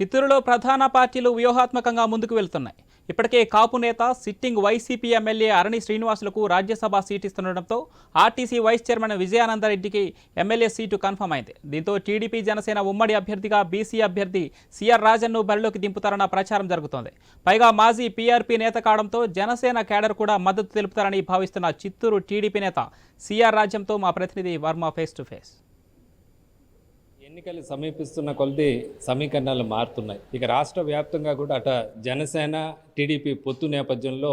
చిత్తూరులో ప్రధాన పార్టీలు వ్యూహాత్మకంగా ముందుకు వెళ్తున్నాయి. ఇప్పటికే కాపు నేత సిట్టింగ్ వైసీపీ ఎమ్మెల్యే అరణి శ్రీనివాసులకు రాజ్యసభ సీట్ ఇస్తుండటంతో ఆర్టీసీ వైస్ చైర్మన్ విజయానందరెడ్డికి ఎమ్మెల్యే సీటు కన్ఫర్మ్ అయింది. దీంతో టీడీపీ జనసేన ఉమ్మడి అభ్యర్థిగా బీసీ అభ్యర్థి సిఆర్ రాజన్ను బరిలోకి దింపుతారన్న ప్రచారం జరుగుతోంది. పైగా మాజీ పీఆర్పీ నేత కావడంతో జనసేన కేడర్ కూడా మద్దతు తెలుపుతారని భావిస్తున్న చిత్తూరు టీడీపీ నేత సిఆర్ రాజ్యంతో మా ప్రతినిధి వర్మ ఫేస్ టు ఫేస్. ఎన్నికలు సమీపిస్తున్న కొలది సమీకరణాలు మారుతున్నాయి. ఇక రాష్ట్ర వ్యాప్తంగా కూడా అట జనసేన టీడీపీ పొత్తు నేపథ్యంలో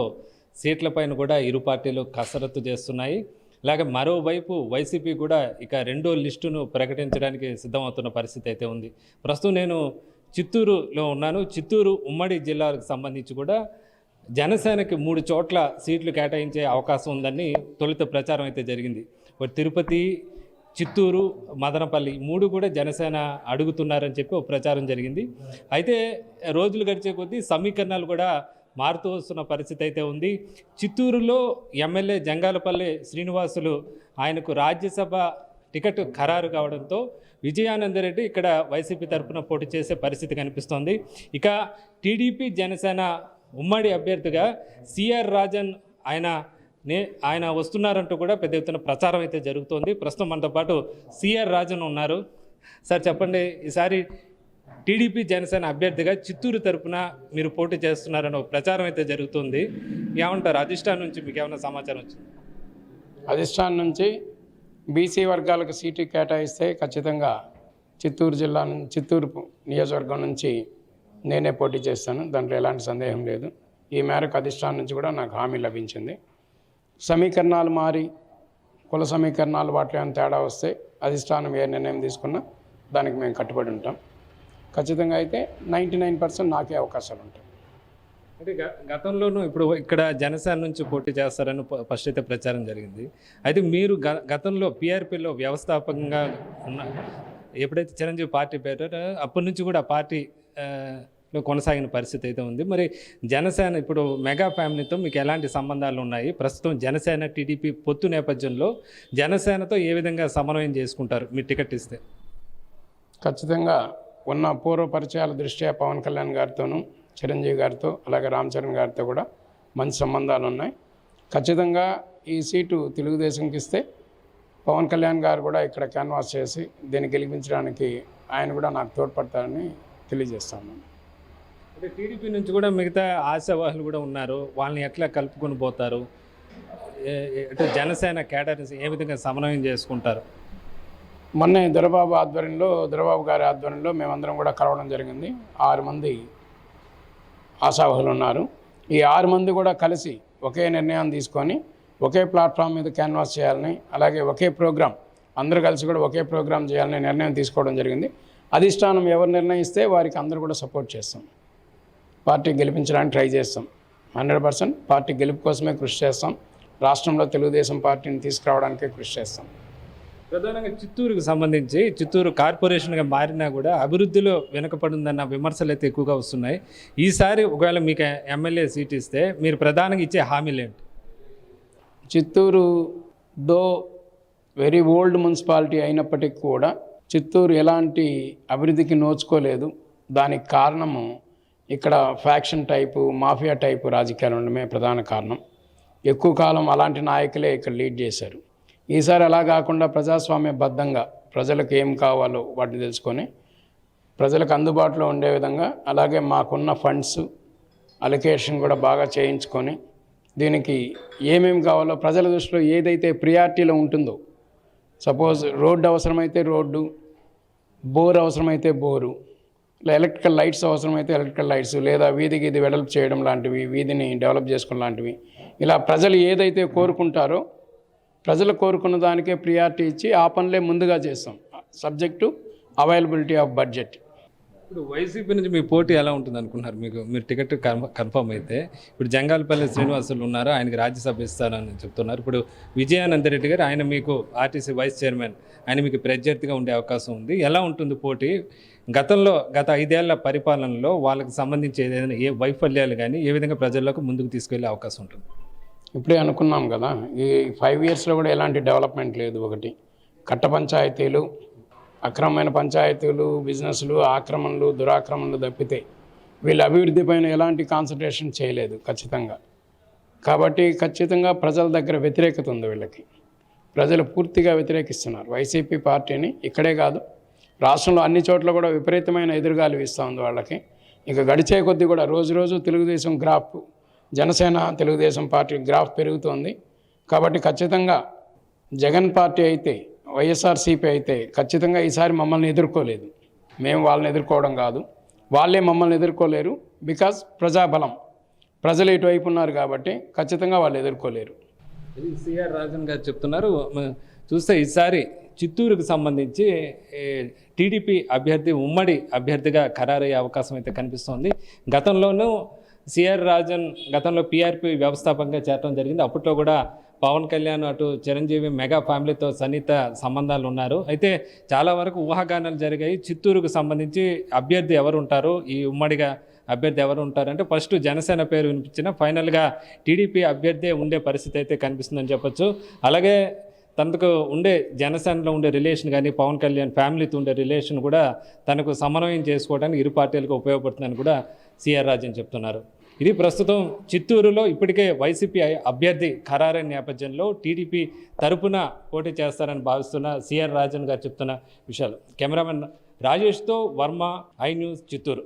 సీట్లపైన కూడా ఇరు పార్టీలు కసరత్తు చేస్తున్నాయి. అలాగే మరోవైపు వైసీపీ కూడా ఇక రెండో లిస్టును ప్రకటించడానికి సిద్ధమవుతున్న పరిస్థితి అయితే ఉంది. ప్రస్తుతం నేను చిత్తూరులో ఉన్నాను. చిత్తూరు ఉమ్మడి జిల్లాకు సంబంధించి కూడా జనసేనకి మూడు చోట్ల సీట్లు కేటాయించే అవకాశం ఉందని తొలుత ప్రచారం అయితే జరిగింది. తిరుపతి చిత్తూరు మదనపల్లి మూడు కూడా జనసేన అడుగుతున్నారని చెప్పి ఒక ప్రచారం జరిగింది. అయితే రోజులు గడిచే కొద్దీ సమీకరణాలు కూడా మారుతూ వస్తున్న పరిస్థితి అయితే ఉంది. చిత్తూరులో ఎమ్మెల్యే జంగాలపల్లి శ్రీనివాసులు ఆయనకు రాజ్యసభ టికెట్ ఖరారు కావడంతో విజయానందరెడ్డి ఇక్కడ వైసీపీ తరఫున పోటీ చేసే పరిస్థితి కనిపిస్తోంది. ఇక టీడీపీ జనసేన ఉమ్మడి అభ్యర్థిగా సిఆర్ రాజన్ ఆయన నే ఆయన వస్తున్నారంటూ కూడా పెద్ద ఎత్తున ప్రచారం అయితే జరుగుతోంది. ప్రస్తుతం మనతో పాటు సిఆర్ రాజన్ ఉన్నారు. సార్ చెప్పండి ఈసారి టీడీపీ జనసేన అభ్యర్థిగా చిత్తూరు తరపున మీరు పోటీ చేస్తున్నారని ఒక ప్రచారం అయితే జరుగుతుంది. ఏమంటారు అధిష్టానం నుంచి మీకు ఏమైనా సమాచారం వచ్చింది? అధిష్టానం నుంచి బీసీ వర్గాలకు సీటు కేటాయిస్తే ఖచ్చితంగా చిత్తూరు జిల్లా నుంచి చిత్తూరు నియోజకవర్గం నుంచి నేనే పోటీ చేస్తాను. దాంట్లో ఎలాంటి సందేహం లేదు. ఈ మేరకు అధిష్టానం నుంచి కూడా నాకు హామీ లభించింది. సమీకరణాలు మారి కుల సమీకరణాలు వాటిలో ఏమైనా తేడా వస్తే అధిష్టానం ఏ నిర్ణయం తీసుకున్నా దానికి మేము కట్టుబడి ఉంటాం. ఖచ్చితంగా అయితే నైంటీ నైన్ పర్సెంట్ నాకే అవకాశాలు ఉంటాయి. అంటే గ- గతంలోనూ ఇప్పుడు ఇక్కడ జనసేన నుంచి పోటీ చేస్తారని ఫస్ట్ అయితే ప్రచారం జరిగింది. అయితే మీరు గ గతంలో పీఆర్పీలో వ్యవస్థాపకంగా ఉన్న ఎప్పుడైతే చిరంజీవి పార్టీ పెట్టారో అప్పటి నుంచి కూడా పార్టీ కొనసాగిన పరిస్థితి అయితే ఉంది. మరి జనసేన ఇప్పుడు మెగా ఫ్యామిలీతో మీకు ఎలాంటి సంబంధాలు ఉన్నాయి? ప్రస్తుతం జనసేన టీడీపీ పొత్తు నేపథ్యంలో జనసేనతో ఏ విధంగా సమన్వయం చేసుకుంటారు? మీరు టికెట్ ఇస్తే. ఖచ్చితంగా ఉన్న పూర్వ పరిచయాల దృష్ట్యా పవన్ కళ్యాణ్ గారితోనూ చిరంజీవి గారితో అలాగే రామ్ చరణ్ గారితో కూడా మంచి సంబంధాలు ఉన్నాయి. ఖచ్చితంగా ఈ సీటు తెలుగుదేశంకి ఇస్తే పవన్ కళ్యాణ్ గారు కూడా ఇక్కడ క్యాన్వాస్ చేసి దీన్ని గెలిపించడానికి ఆయన కూడా నాకు తోడ్పడతారని తెలియజేస్తాను అంటే టీడీపీ నుంచి కూడా మిగతా ఆశావాహులు కూడా ఉన్నారు. వాళ్ళని ఎట్లా కలుపుకొని పోతారు? ఏ- అంటే జనసేన కేడర్స్ ఏ విధంగా సమన్వయం చేసుకుంటారు? మొన్నే దొరబాబు ఆధ్వర్యంలో దొరబాబు గారి ఆధ్వర్యంలో మేమందరం కూడా కలవడం జరిగింది. ఆరు మంది ఆశావహులు ఉన్నారు. ఈ ఆరు మంది కూడా కలిసి ఒకే నిర్ణయం తీసుకొని ఒకే ప్లాట్ఫామ్ మీద క్యాన్వాస్ చేయాలని అలాగే ఒకే ప్రోగ్రాం అందరూ కలిసి కూడా ఒకే ప్రోగ్రాం చేయాలని నిర్ణయం తీసుకోవడం జరిగింది. అధిష్టానం ఎవరు నిర్ణయిస్తే వారికి అందరూ కూడా సపోర్ట్ చేస్తాం. పార్టీ గెలిపించడానికి ట్రై చేస్తాం. హండ్రెడ్ పర్సెంట్ పార్టీ గెలుపు కోసమే కృషి చేస్తాం. రాష్ట్రంలో తెలుగుదేశం పార్టీని తీసుకురావడానికే కృషి చేస్తాం. ప్రధానంగా చిత్తూరుకు సంబంధించి చిత్తూరు కార్పొరేషన్గా మారినా కూడా అభివృద్ధిలో వెనుకపడిందన్న విమర్శలు అయితే ఎక్కువగా వస్తున్నాయి. ఈసారి ఒకవేళ మీకు ఎమ్మెల్యే సీట్ ఇస్తే మీరు ప్రధానంగా ఇచ్చే హామీలు ఏంటి? Chittoor though very old municipality అయినప్పటికీ కూడా చిత్తూరు ఎలాంటి అభివృద్ధికి నోచుకోలేదు. దానికి కారణము ఇక్కడ ఫ్యాక్షన్ టైపు మాఫియా టైపు రాజకీయాలు ఉండడమే ప్రధాన కారణం. ఎక్కువ కాలం అలాంటి నాయకులే ఇక్కడ లీడ్ చేశారు. ఈసారి అలా కాకుండా ప్రజాస్వామ్య బద్ధంగా ప్రజలకు ఏం కావాలో వాటిని తెలుసుకొని ప్రజలకు అందుబాటులో ఉండే విధంగా అలాగే మాకున్న ఫండ్స్ అలొకేషన్ కూడా బాగా చేయించుకొని దీనికి ఏమేమి కావాలో ప్రజల దృష్టిలో ఏదైతే ప్రియారిటీలో ఉంటుందో సపోజ్ రోడ్డు అవసరమైతే రోడ్డు బోర్ అవసరమైతే బోరు ఎలక్ట్రికల్ లైట్స్ అవసరమైతే ఎలక్ట్రికల్ లైట్స్ లేదా వీధికి ఇది వెడల్పు చేయడం లాంటివి వీధిని డెవలప్ చేసుకోవడం లాంటివి. ఇలా ప్రజలు ఏదైతే కోరుకుంటారో ప్రజలు కోరుకున్న దానికే ప్రియారిటీ ఇచ్చి ఆ పనులే ముందుగా చేస్తాం. సబ్జెక్టు అవైలబిలిటీ ఆఫ్ బడ్జెట్ ఇప్పుడు వైసీపీ నుంచి మీ పోటీ ఎలా ఉంటుంది అనుకున్నారు? మీకు మీరు టికెట్ కన్ఫ- కన్ఫర్మ్ అయితే. ఇప్పుడు జంగాలపల్లి శ్రీనివాసులు ఉన్నారు? ఆయనకి రాజ్యసభ ఇస్తారని చెప్తున్నారు. ఇప్పుడు విజయానంద రెడ్డి గారు ఆయన మీకు ఆర్టీసీ వైస్ చైర్మన్ ఆయన మీకు ప్రత్యర్థిగా ఉండే అవకాశం ఉంది. ఎలా ఉంటుంది పోటీ? గతంలో గత ఐదేళ్ళ పరిపాలనలో వాళ్ళకి సంబంధించి ఏదైనా ఏ వైఫల్యాలు కానీ ఏ విధంగా ప్రజల్లోకి ముందుకు తీసుకెళ్ళే అవకాశం ఉంటుంది? ఇప్పుడే అనుకున్నాం కదా ఈ ఫైవ్ ఇయర్స్లో కూడా ఎలాంటి డెవలప్మెంట్ లేదు ఒకటి. కట్ట పంచాయతీలు అక్రమమైన పంచాయతీలు బిజినెస్లు ఆక్రమణలు దురాక్రమణలు తప్పితే వీళ్ళ అభివృద్ధి పైన ఎలాంటి కాన్సన్ట్రేషన్ చేయలేదు ఖచ్చితంగా. కాబట్టి ఖచ్చితంగా ప్రజల దగ్గర వ్యతిరేకత ఉంది వీళ్ళకి. ప్రజలు పూర్తిగా వ్యతిరేకిస్తున్నారు. వైసీపీ పార్టీని ఇక్కడే కాదు రాష్ట్రంలో అన్ని చోట్ల కూడా విపరీతమైన ఎదురుగాలు ఇస్తూ ఉంది వాళ్ళకి. ఇక గడిచే కొద్దీ కూడా రోజు రోజు Telugu Desam graph Janasena Telugu Desam party graph పెరుగుతోంది. కాబట్టి ఖచ్చితంగా జగన్ పార్టీ అయితే వైఎస్ఆర్సీపీ అయితే ఖచ్చితంగా ఈసారి మమ్మల్ని ఎదుర్కోలేదు. మేము వాళ్ళని ఎదుర్కోవడం కాదు. వాళ్ళే మమ్మల్ని ఎదుర్కోలేరు బికాజ్ ప్రజాబలం. ప్రజలు ఇటువైపు ఉన్నారు కాబట్టి ఖచ్చితంగా వాళ్ళు ఎదుర్కోలేరు. సిఆర్ రాజన్ గారు చెప్తున్నారు. చూస్తే ఈసారి చిత్తూరుకు సంబంధించి టీడీపీ అభ్యర్థి ఉమ్మడి అభ్యర్థిగా ఖరారయ్యే అవకాశం అయితే కనిపిస్తోంది. గతంలోనూ సిఆర్ రాజన్ గతంలో పీఆర్పీ వ్యవస్థాపకంగా చేరడం జరిగింది. అప్పట్లో కూడా పవన్ కళ్యాణ్ అటు చిరంజీవి మెగా ఫ్యామిలీతో సన్నిహిత సంబంధాలు ఉన్నారు అయితే చాలా వరకు ఊహాగానాలు జరిగాయి. చిత్తూరుకు సంబంధించి అభ్యర్థి ఎవరు ఉంటారు ఈ ఉమ్మడిగా అభ్యర్థి ఎవరు ఉంటారంటే ఫస్ట్ జనసేన పేరు వినిపించిన ఫైనల్గా టీడీపీ అభ్యర్థే ఉండే పరిస్థితి అయితే కనిపిస్తుందని చెప్పొచ్చు. అలాగే తనకు ఉండే జనసేనలో ఉండే రిలేషన్ కానీ పవన్ కళ్యాణ్ ఫ్యామిలీతో ఉండే రిలేషన్ కూడా తనకు సమన్వయం చేసుకోవడానికి ఇరు పార్టీలకు ఉపయోగపడుతుందని కూడా సిఆర్ రాజన్ చెప్తున్నారు. ఇది ప్రస్తుతం చిత్తూరులో ఇప్పటికే వైసీపీ అభ్యర్థి ఖరారైన నేపథ్యంలో టీడీపీ తరపున పోటీ చేస్తారని భావిస్తున్న సిఆర్ రాజన్ గారు చెప్తున్న విషయాలు. కెమెరామెన్ రాజేష్తో వర్మ ఐ న్యూస్ చిత్తూరు.